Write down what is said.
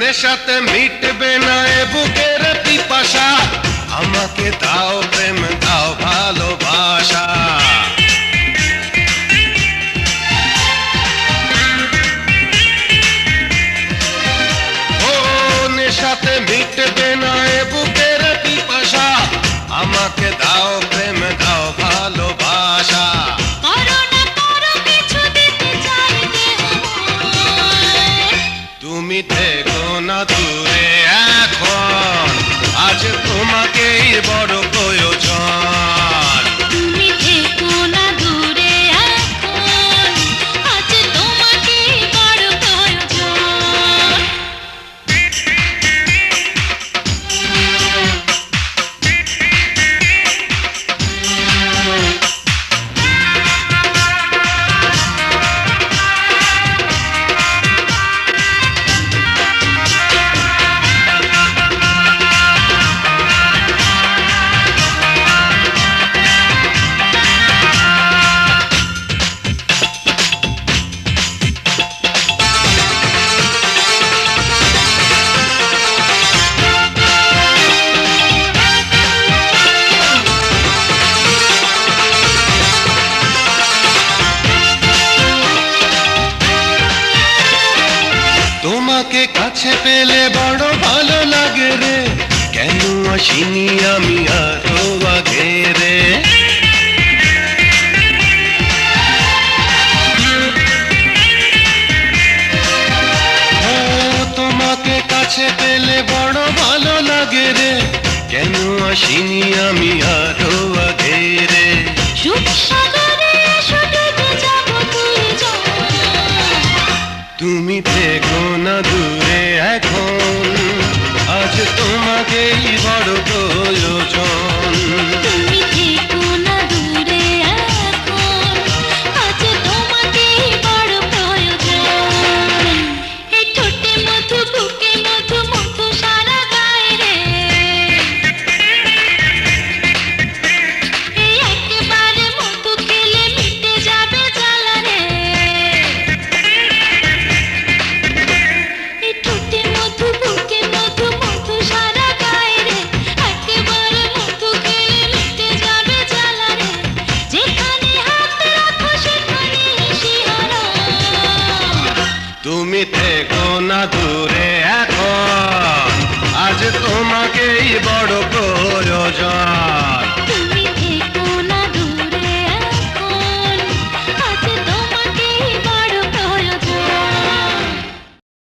নেশাতে মিটবে না এ বুকের পিপাসা। আমাকে দাও প্রেম দাও ভালোবাসা। ও নেশাতে মিটবে না এ বুকের পিপাসা। আমাকে দাও প্রেম দাও ভালোবাসা। তুমি থেকো তোমাকে কাছে পেলে বড় ভালো লাগে রে। কেন আসিনি আমি আরও আগে রে? তোমাকে কাছে পেলে বড় ভালো লাগে রে। কেন আসিনি আমি আরও তোমাকেই বড় প্রয়োজন। না দূরে এখন। আজ তোমাকেই বড় প্রয়োজন।